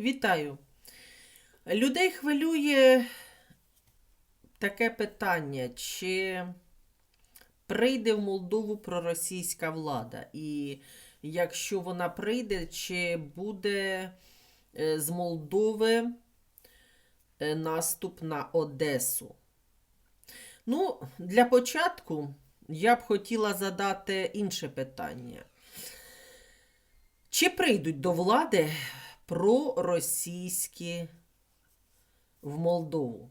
Вітаю. Людей хвилює таке питання, чи прийде в Молдову проросійська влада? І якщо вона прийде, чи буде е, з Молдови е, наступ на Одесу? Ну, для початку я б хотіла задати інше питання. Чи прийдуть до влади проросійські в Молдову?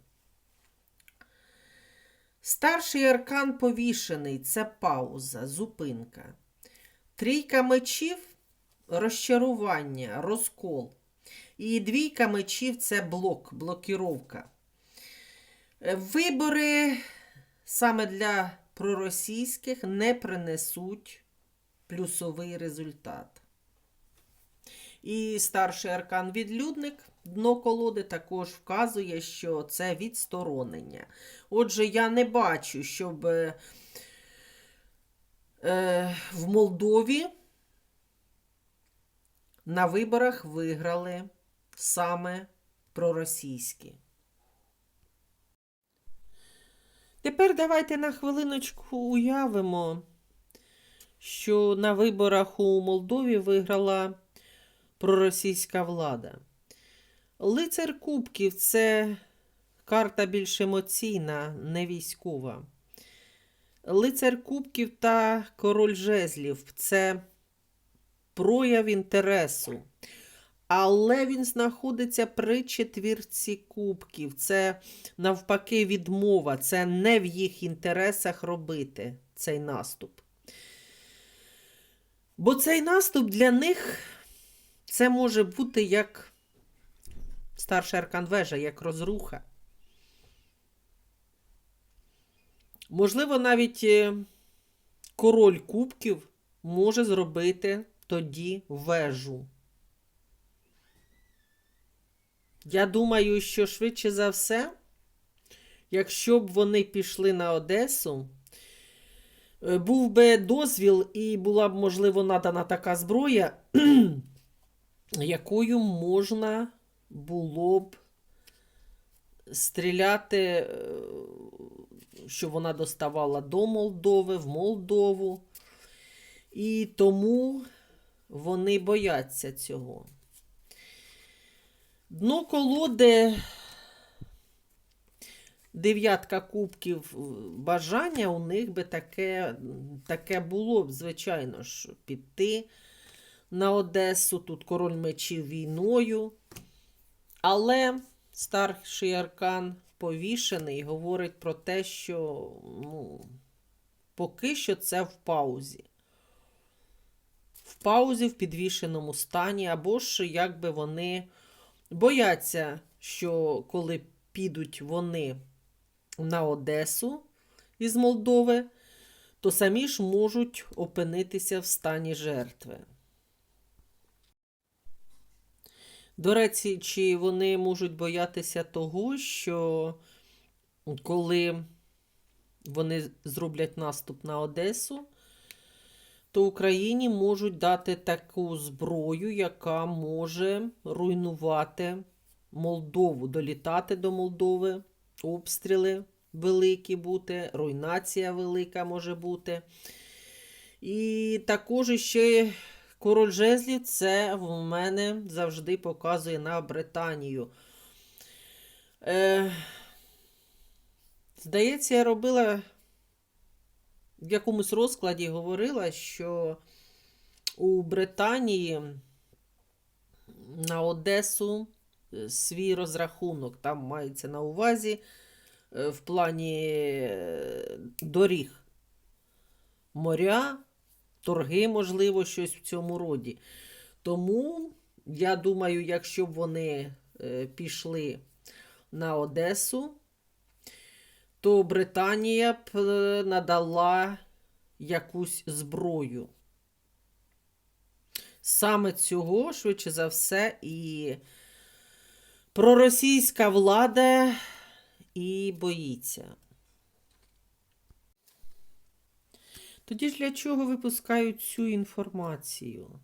Старший аркан повішений це пауза, зупинка. Трійка мечів розчарування, розкол. І двійка мечів це блок, блокіровка. Вибори саме для проросійських не принесуть плюсовий результат. І старший аркан відлюдник, дно колоди також вказує, що це відсторонення. Отже, я не бачу, щоб е, е, в Молдові на виборах виграли саме проросійські. Тепер давайте на хвилиночку уявимо, що на виборах у Молдові виграла проросійська влада. Лицар Кубків це карта більш емоційна, не військова. Лицар Кубків та король жезлів це прояв інтересу. Але він знаходиться при четвірці кубків. Це навпаки відмова. Це не в їх інтересах робити цей наступ. Бо цей наступ для них це може бути як старший аркан вежа, як розруха. Можливо, навіть е, король кубків може зробити тоді вежу. Я думаю, що швидше за все, якщо б вони пішли на Одесу, е, був би дозвіл і була б, можливо, надана така зброя, якою можна було б стріляти, е, що вона доставала до Молдови, в Молдову. І тому вони бояться цього. Дно колоди, дев'ятка кубків бажання у них би таке, таке було б, звичайно ж, піти на Одесу. Тут король мечів війною. Але старший аркан повішений говорить про те, що ну, поки що це в паузі. В паузі, в підвішеному стані, або ж якби вони бояться, що коли підуть вони на Одесу із Молдови, то самі ж можуть опинитися в стані жертви. До речі, чи вони можуть боятися того, що коли вони зроблять наступ на Одесу, то Україні можуть дати таку зброю, яка може руйнувати Молдову, долітати до Молдови, обстріли великі бути, руйнація велика може бути. І також ще король жезлів це в мене завжди показує на Британію. Е, Здається, я робила в якомусь розкладі говорила, що у Британії на Одесу свій розрахунок там мається на увазі е, в плані е, доріг моря, торги, можливо, щось в цьому роді. Тому, я думаю, якщо б вони е, пішли на Одесу, то Британія б е, надала якусь зброю. Саме цього, швидше за все, і проросійська влада і боїться. Тоді ж для чого випускають цю інформацію?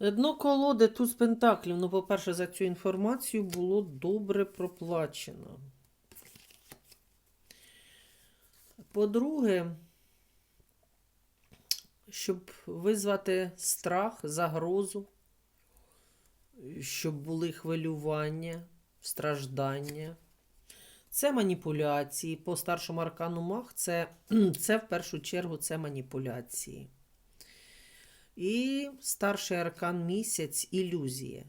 Дно колоди туз пентаклів. Ну, по-перше, за цю інформацію було добре проплачено. По-друге, щоб визвати страх, загрозу, щоб були хвилювання, страждання. Це маніпуляції. По старшому аркану мах це, це в першу чергу це маніпуляції. І старший аркан місяць ілюзія.